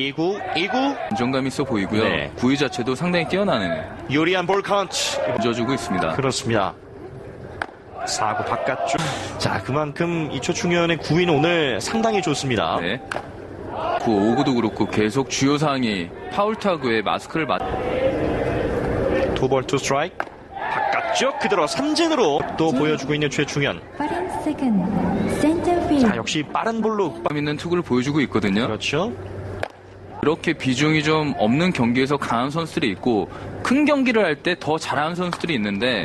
2구, 2구. 안정감 있어 보이고요. 네. 구위 자체도 상당히 뛰어나네요. 유리한 볼 카운트. 던져주고 있습니다. 그렇습니다. 4구 바깥쪽. 자, 그만큼 이 초충현의 구위는 오늘 상당히 좋습니다. 네. 그 5구도 그렇고 계속 주요 사항이 파울 타구에 마스크를 맞. 투볼 투 스트라이크. 바깥쪽 그대로 삼진으로 또 보여주고 있는 최충현. 빠른 세컨 센터필 자, 역시 빠른 볼로. 감 있는 투구를 보여주고 있거든요. 그렇죠. 그렇게 비중이 좀 없는 경기에서 강한 선수들이 있고 큰 경기를 할 때 더 잘하는 선수들이 있는데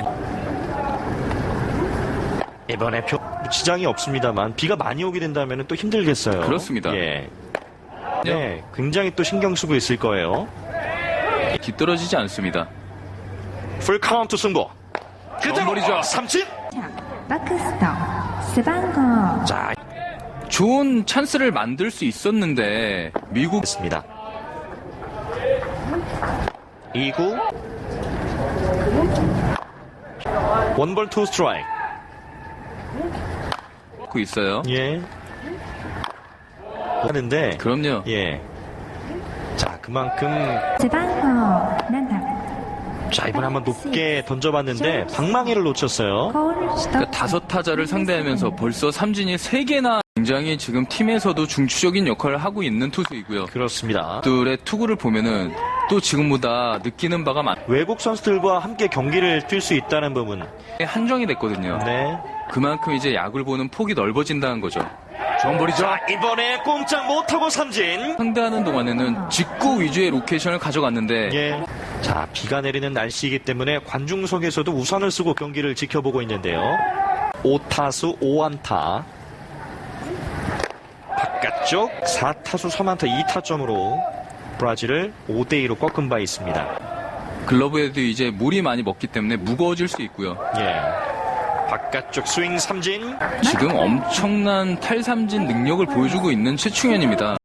이번에 표 지장이 없습니다만 비가 많이 오게 된다면 또 힘들겠어요. 그렇습니다. 예. 네, 굉장히 또 신경 쓰고 있을 거예요. 뒤떨어지지 않습니다. 풀 카운트 승부. 그대로 머리죠. 삼진. 박스터 스방거 자, 좋은 찬스를 만들 수 있었는데 미국 됐습니다. 2구. 원볼 투 스트라이크. 고 있어요. 예. 하는데 그럼요. 예. 자, 그만큼 난타 자, 이번에 한번 높게 던져봤는데 방망이를 놓쳤어요. 그러니까 다섯 타자를 상대하면서 벌써 삼진이 세 개나 굉장히 지금 팀에서도 중추적인 역할을 하고 있는 투수이고요. 그렇습니다. 들의 투구를 보면은 또 지금보다 느끼는 바가 많. 외국 선수들과 함께 경기를 뛸 수 있다는 부분. 한정이 됐거든요. 네. 그만큼 이제 야구를 보는 폭이 넓어진다는 거죠. 중벌이죠. 자, 이번에 꼼짝 못하고 삼진. 상대하는 동안에는 직구 위주의 로케이션을 가져갔는데 예. 자, 비가 내리는 날씨이기 때문에 관중석에서도 우산을 쓰고 경기를 지켜보고 있는데요. 5타수 5안타. 바깥쪽 4타수 3안타 2타점으로 브라질을 5대2로 꺾은 바 있습니다. 글러브에도 이제 물이 많이 먹기 때문에 무거워질 수 있고요. 예. 바깥쪽 스윙 삼진. 지금 엄청난 탈삼진 능력을 보여주고 있는 최충현입니다.